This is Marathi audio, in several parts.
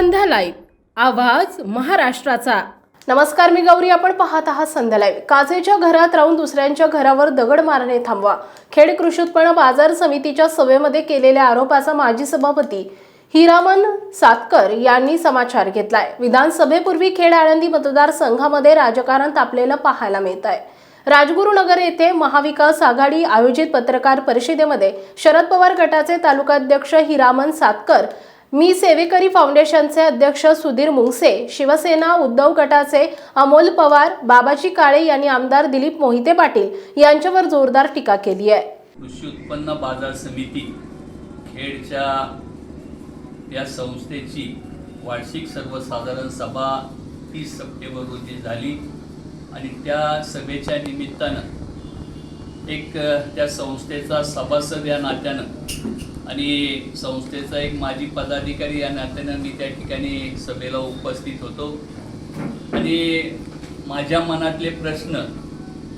संध्या लाईव्ह आवाज महाराष्ट्राचा. नमस्कार मी गौरी. आपण पाहत आहात संध्या लाईव्ह काचेच्या घरात राहून दुसऱ्यांच्या घरावर दगड मारणे थांबवा. खेड कृषी उत्पन्न बाजार समितीच्या सभेमध्ये केलेल्या आरोपाचा माजी सभापती हिरामन सातकर यांनी समाचार घेतलाय. विधानसभेपूर्वी खेड आळंदी मतदारसंघामध्ये राजकारण तापलेलं पाहायला मिळत आहे राजगुरुनगर येथे महाविकास आघाडी आयोजित पत्रकार परिषदेमध्ये शरद पवार गटाचे तालुकाध्यक्ष हिरामन सातकर मी सेवेकरी फाउंडेशनचे अध्यक्ष सुधीर मुंगसे शिवसेना उद्धव गटाचे अमोल पवार बाबाजी काळे यांनी आमदार दिलीप मोहिते पाटील यांच्यावर जोरदार टीका केली आहे. कृषी उत्पन्न बाजार समिती खेडच्या या संस्थेची वार्षिक सर्वसाधारण सभा तीस सप्टेंबर रोजी झाली आणि त्या सभेच्या निमित्तानं एक त्या संस्थेचा सभासद या नात्यानं आणि संस्थेचा एक माजी पदाधिकारी या नात्यानं मी त्या ठिकाणी सभेला उपस्थित होतो. आणि माझ्या मनातले प्रश्न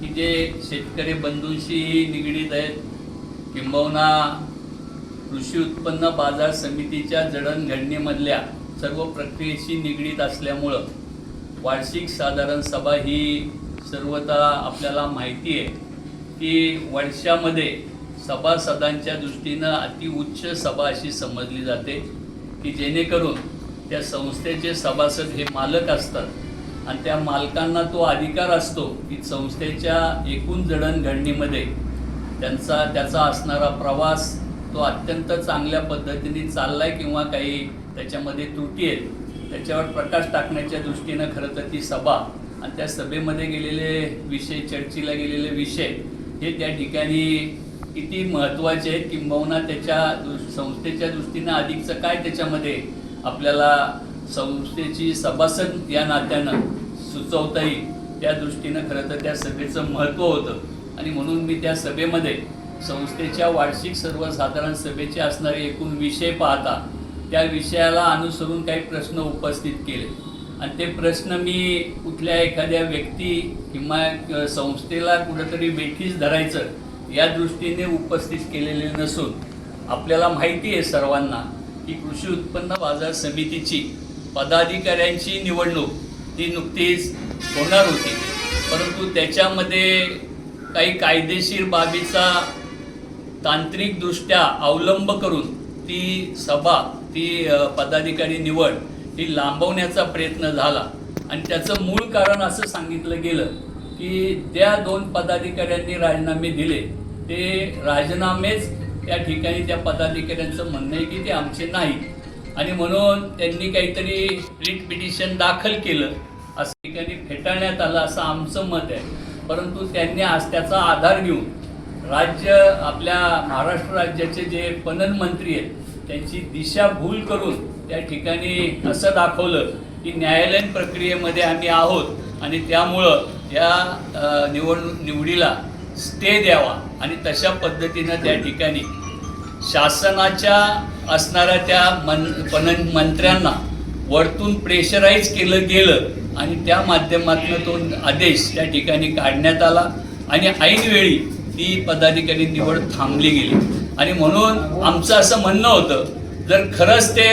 की जे शेतकरी बंधूंशी निगडीत आहेत किंबहुना कृषी उत्पन्न बाजार समितीच्या जडणघडणीमधल्या सर्व प्रक्रियेशी निगडीत असल्यामुळं वार्षिक साधारण सभा ही सर्वता आपल्याला माहिती आहे की वर्षामध्ये सभासदांच्या दृष्टीनं अतिउच्च सभा अशी समजली जाते की जेणेकरून त्या संस्थेचे सभासद हे मालक असतात. आणि त्या मालकांना तो अधिकार असतो की संस्थेच्या एकूण जडणघडणीमध्ये त्यांचा त्याचा असणारा प्रवास तो अत्यंत चांगल्या पद्धतीने चालला आहे किंवा काही त्याच्यामध्ये त्रुटी आहेत त्याच्यावर प्रकाश टाकण्याच्या दृष्टीनं खरं तर ती सभा आणि त्या सभेमध्ये गेलेले विषय चर्चेला गेलेले विषय हे त्या ठिकाणी किती महत्त्वाचे आहेत किंबहुना त्याच्या संस्थेच्या दृष्टीनं अधिकचं काय त्याच्यामध्ये आपल्याला संस्थेची सभासद या नात्यानं सुचवता येईल त्या दृष्टीनं खरं तर त्या सभेचं महत्त्व होतं. आणि म्हणून मी त्या सभेमध्ये संस्थेच्या वार्षिक सर्वसाधारण सभेचे असणारे एकूण विषय पाहता त्या विषयाला अनुसरून काही प्रश्न उपस्थित केले. आणि ते प्रश्न मी कुठल्या एखाद्या व्यक्ती किंवा संस्थेला कुठंतरी वेठीच धरायचं या दृष्टीने उपस्थित केलेले नसून आपल्याला माहिती आहे सर्वांना की कृषी उत्पन्न बाजार समितीची पदाधिकाऱ्यांची निवडणूक ती नुकतीच होणार होती. परंतु त्याच्यामध्ये काही कायदेशीर बाबीचा तांत्रिकदृष्ट्या अवलंब करून ती सभा ती पदाधिकारी निवड ही लांबवण्याचा प्रयत्न झाला. आणि त्याचं मूळ कारण असं सांगितलं गेलं की त्या दोन पदाधिकाऱ्यांनी राजीनामे दिले ते राजीनामेच त्या ठिकाणी त्या पदाधिकाऱ्यांचं म्हणणं आहे की ते आमचे नाही. आणि म्हणून त्यांनी काहीतरी रिट पिटिशन दाखल केलं. असं ठिकाणी फेटाळण्यात आलं असं आमचं मत आहे. परंतु त्यांनी आज त्याचा आधार घेऊन राज्य आपल्या महाराष्ट्र राज्याचे जे पणन मंत्री आहेत त्यांची दिशाभूल करून त्या ठिकाणी असं दाखवलं की न्यायालयीन प्रक्रियेमध्ये आम्ही आहोत आणि त्यामुळं या निवडणूक निवडीला स्टे द्यावा. आणि तशा पद्धतीनं त्या ठिकाणी शासनाच्या असणाऱ्या त्या मन पण मंत्र्यांना वरतून प्रेशराईज केलं गेलं आणि त्या माध्यमातून तो आदेश त्या ठिकाणी काढण्यात आला आणि ऐनवेळी ती पदाधिकारी निवड थांबली गेली. आणि म्हणून आमचं असं म्हणणं होतं जर खरंच ते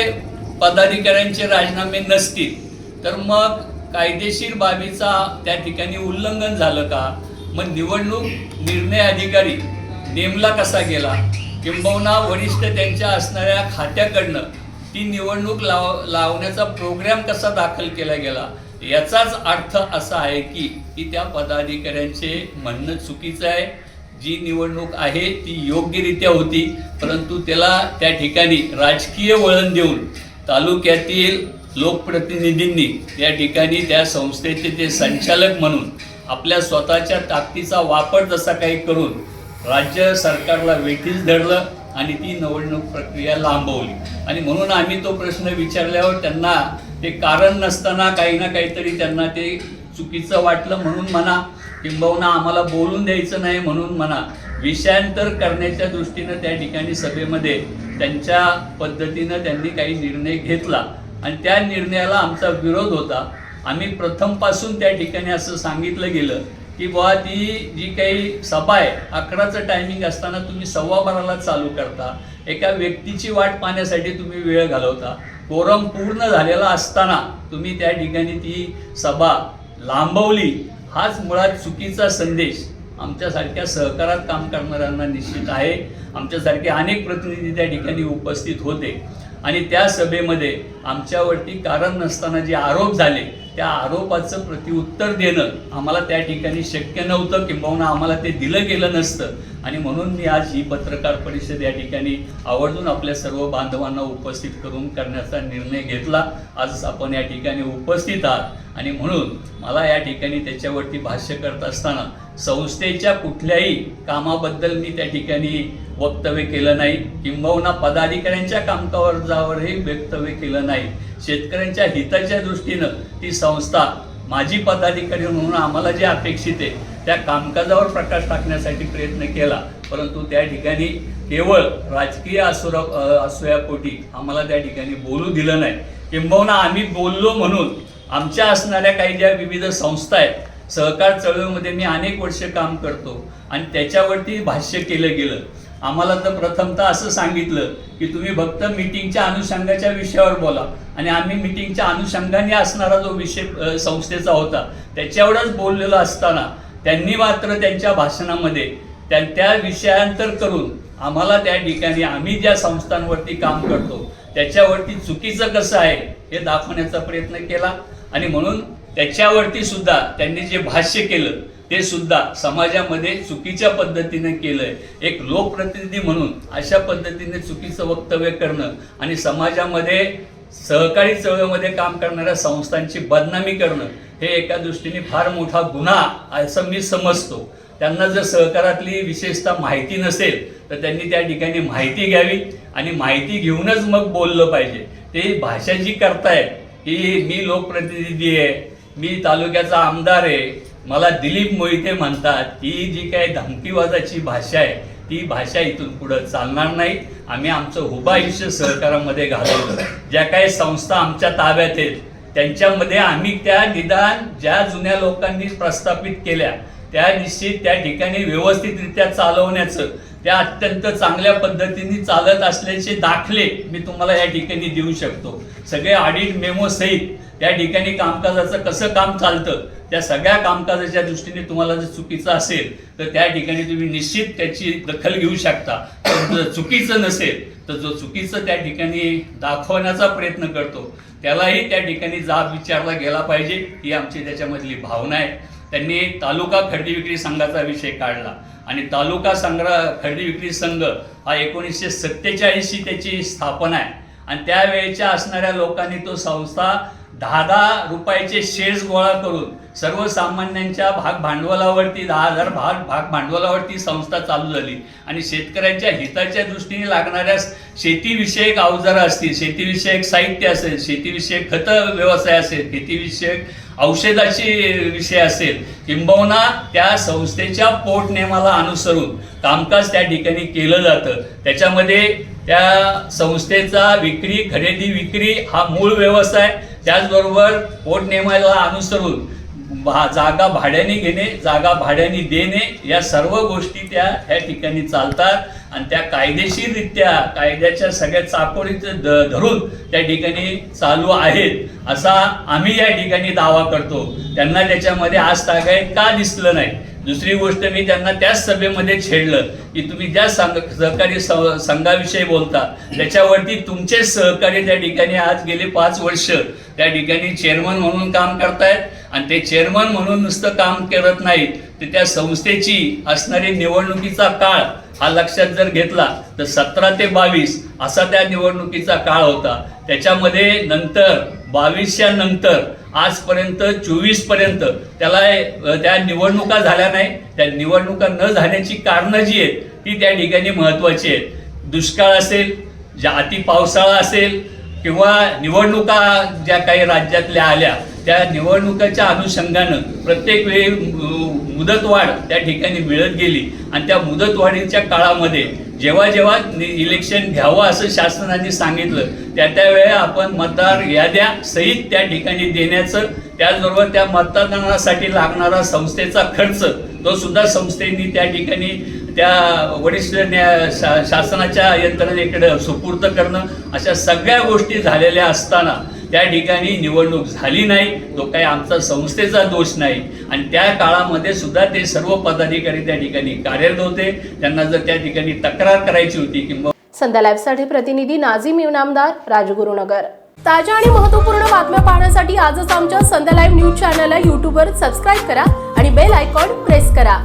पदाधिकाऱ्यांचे राजीनामे नसतील तर मग कायदेशीर बाबीचा त्या ठिकाणी उल्लंघन झालं का? मग निवडणूक निर्णय अधिकारी नेमला कसा गेला? किंबहुना वरिष्ठ त्यांच्या असणाऱ्या खात्याकडनं ती निवडणूक लाव लावण्याचा प्रोग्राम कसा दाखल केला गेला? याचाच अर्थ असा आहे की की त्या पदाधिकाऱ्यांचे म्हणणं चुकीचं आहे. जी निवडणूक आहे ती योग्यरित्या होती. परंतु त्याला त्या ठिकाणी राजकीय वळण देऊन तालुक्यातील लोकप्रतिनिधींनी त्या ठिकाणी त्या संस्थेचे ते संचालक म्हणून आपल्या स्वतःच्या ताकदीचा वापर जसा काही करून राज्य सरकारला वेठीच धरलं आणि ती निवडणूक प्रक्रिया लांबवली. आणि म्हणून आम्ही तो प्रश्न विचारल्यावर त्यांना ते कारण नसताना काही ना काहीतरी त्यांना ते चुकीचं वाटलं म्हणून म्हणा किंबहुना आम्हाला बोलून द्यायचं नाही म्हणून म्हणा विषयांतर करण्याच्या दृष्टीनं त्या ठिकाणी सभेमध्ये त्यांच्या पद्धतीनं त्यांनी काही निर्णय घेतला. आणि त्या निर्णयाला आमचा विरोध होता. आम्ही प्रथमपासून त्या ठिकाणी असं सांगितलं गेलं की बुवा ती जी काही सभा आहे अकराचं टायमिंग असताना तुम्ही सव्वा बाराला चालू करता. एका व्यक्तीची वाट पाहण्यासाठी तुम्ही वेळ घालवता. कोरम पूर्ण झालेला असताना तुम्ही त्या ठिकाणी ती सभा लांबवली. हाच मुळात चुकीचा संदेश आमच्यासारख्या सहकारात काम करणाऱ्यांना निश्चित आहे. आमच्यासारखे अनेक प्रतिनिधी त्या ठिकाणी उपस्थित होते. आणि त्या सभेमध्ये आमच्यावरती कारण नसताना जे आरोप झाले त्या आरोपाचं प्रत्युत्तर देणं आम्हाला त्या ठिकाणी शक्य नव्हतं किंबहुना आम्हाला ते दिलं गेलं नसतं. आणि म्हणून मी आज ही पत्रकार परिषद या ठिकाणी आवर्जून आपल्या सर्व बांधवांना उपस्थित करून करण्याचा निर्णय घेतला. आज आपण या ठिकाणी उपस्थित आहात. आणि म्हणून मला या ठिकाणी त्याच्यावरती भाष्य करत असताना संस्थेच्या कुठल्याही कामाबद्दल मी त्या ठिकाणी वक्तव्य केलं नाही. किंबहुना पदाधिकाऱ्यांच्या कामकाजावरही वक्तव्य केलं नाही. शेतकऱ्यांच्या हिताच्या दृष्टीनं ती संस्था माजी पदाधिकारी म्हणून आम्हाला जे अपेक्षित आहे त्या कामकाजावर प्रकाश टाकण्यासाठी प्रयत्न केला. परंतु त्या ठिकाणी केवळ राजकीय असुर असोयापोटी आम्हाला त्या ठिकाणी बोलू दिलं नाही. किंबहुना आम्ही बोललो म्हणून आमच्या असणाऱ्या काही ज्या विविध संस्था आहेत सहकार चळवळीमध्ये मी अनेक वर्ष काम करतो आणि त्याच्यावरती भाष्य केलं गेलं. आम्हाला तर प्रथमतः असं सांगितलं की तुम्ही फक्त मिटिंगच्या अनुषंगाच्या विषयावर बोला. आणि आम्ही मिटिंगच्या अनुषंगाने असणारा जो विषय संस्थेचा होता त्याच्यावरच बोललेलो असताना त्यांनी मात्र त्यांच्या भाषणामध्ये त्या त्या विषयांतर करून आम्हाला त्या ठिकाणी आम्ही ज्या संस्थांवरती काम करतो त्याच्यावरती चुकीचं कसं आहे हे दाखवण्याचा प्रयत्न केला. आणि म्हणून त्याच्यावरती सुद्धा त्यांनी जे भाष्य केलं ते सुद्धा समाजामध्ये चुकीच्या पद्धतीने केलंय. एक लोकप्रतिनिधी म्हणून अशा पद्धतीने चुकीचं वक्तव्य करणं आणि समाजामध्ये सहकारी चळवळीमध्ये काम करणाऱ्या संस्थांची बदनामी करणं हे एका दृष्टीने फार मोठा गुन्हा असं मी समजतो. त्यांना जर सहकारातली विशेषतः माहिती नसेल तर त्यांनी त्या ठिकाणी माहिती घ्यावी आणि माहिती घेऊनच मग बोललं पाहिजे. ते भाषा जी करतायत की मी लोकप्रतिनिधी आहे मी तालुक्याचा आमदार आहे मला दिलीप मोहिते म्हणतात की जी काय धमकीवादाची भाषा आहे ती भाषा इथून पुढं चालणार नाही. आम्ही आमचं हुबा आयुष्य सहकारामध्ये घालवलं. ज्या काही संस्था आमच्या ताब्यात आहेत त्यांच्यामध्ये आम्ही त्या निदान ज्या जुन्या लोकांनी प्रस्थापित केल्या त्या निश्चित त्या ठिकाणी व्यवस्थितरित्या चालवण्याचं त्या अत्यंत चांगल्या पद्धतीने चालत असल्याचे दाखले मी तुम्हाला या ठिकाणी देऊ शकतो. सगळे ऑडिट मेमो सहित त्या ठिकाणी कामकाजाचं कसं काम चालतं त्या सगळ्या कामकाजाच्या दृष्टीने तुम्हाला जर चुकीचं असेल तर त्या ठिकाणी तुम्ही निश्चित त्याची दखल घेऊ शकता. पण जर चुकीचं नसेल तर जो चुकीचं त्या ठिकाणी दाखवण्याचा प्रयत्न करतो त्यालाही त्या ठिकाणी जाब विचारला गेला पाहिजे ही आमची त्याच्यामधली भावना आहे. त्यांनी तालुका खरेदी विक्री संघाचा विषय काढला. आणि तालुका संग्रह खरेदी विक्री संघ हा एकोणीसशे सत्तेचाळीसची त्याची स्थापना आहे. आणि त्यावेळेच्या असणाऱ्या लोकांनी तो संस्था दहा दहा रुपयाचे शेअर्स गोळा करून सर्वसामान्यांच्या भाग भांडवलावरती दहा हजार भाग भाग भांडवलावरती संस्था चालू झाली. आणि शेतकऱ्यांच्या हिताच्या दृष्टीने लागणाऱ्या शेतीविषयक अवजारं असतील शेतीविषयक साहित्य असेल शेतीविषयक खत व्यवसाय असेल शेतीविषयक औषधाची विषय असेल किंबहुना त्या संस्थेच्या पोटनेमाला अनुसरून कामकाज त्या ठिकाणी केलं जातं. त्याच्यामध्ये त्या संस्थेचा विक्री खरेदी विक्री हा मूळ व्यवसाय त्याचबरोबर पोटनेमाला अनुसरून भा जागा भाड्याने घेणे जागा भाड्याने देणे या सर्व गोष्टी त्या ह्या ठिकाणी चालतात. आणि त्या कायदेशीररित्या कायद्याच्या सगळ्या चाकोरीचं ध धरून त्या ठिकाणी चालू आहेत असा आम्ही या ठिकाणी दावा करतो. त्यांना त्याच्यामध्ये आज तागायत का दिसलं नाही? दुसरी गोष्ट मी त्यांना त्याच सभेमध्ये छेडलं की तुम्ही ज्या संघ सहकारी संघाविषयी बोलता त्याच्यावरती तुमचे सहकारी त्या ठिकाणी आज गेले पाच वर्ष. त्या ठिकाणी चेअरमन म्हणून काम करतायत आणि ते चेअरमन म्हणून नुसतं काम करत नाहीत. तर त्या संस्थेची असणारी निवडणुकीचा काळ हा लक्षात जर घेतला तर सतरा ते बावीस असा त्या निवडणुकीचा काळ होता. त्याच्यामध्ये नंतर बावीसच्या नंतर आजपर्यंत चोवीसपर्यंत त्याला त्या निवडणुका झाल्या नाही. त्या निवडणुका न झाल्याची कारणं जी आहेत ती त्या ठिकाणी महत्त्वाची आहेत. दुष्काळ असेल ज्या अति पावसाळा असेल किंवा निवडणुका ज्या काही राज्यातल्या आल्या त्या निवडणुकाच्या अनुषंगानं प्रत्येक वेळी मुदतवाढ त्या ठिकाणी मिळत गेली. आणि त्या मुदतवाढीच्या काळामध्ये जेव्हा जेव्हा इलेक्शन घ्यावं असं शासनाने सांगितलं त्या त्यावेळेला आपण मतदार याद्या सहित त्या ठिकाणी देण्याचं त्याचबरोबर त्या मतदानासाठी लागणारा संस्थेचा खर्च तो सुद्धा संस्थेनी त्या ठिकाणी त्या वरिष्ठ न्या शा- शासनाच्या यंत्रणेकडे सुपूर्द करणं अशा सगळ्या गोष्टी झालेल्या असताना त्या ठिकाणी निवडणूक झाली नाही तो काही आमचा संस्थेचा दोष नाही. आणि त्या काळामध्ये सुद्धा ते सर्व पदाधिकारी त्या ठिकाणी कार्यरत होते. त्यांना जर त्या ठिकाणी तक्रार करायची होती किंवा संध्या लाईव्हसाठी प्रतिनिधी नाझीम इनामदार राजगुरुनगर. ताज्या आणि महत्त्वपूर्ण बातम्या पाहण्यासाठी आजच आमच्या संध्या लाईव्ह न्यूज चॅनलला यूट्यूबवर सबस्क्राईब करा आणि बेल आयकॉन प्रेस करा.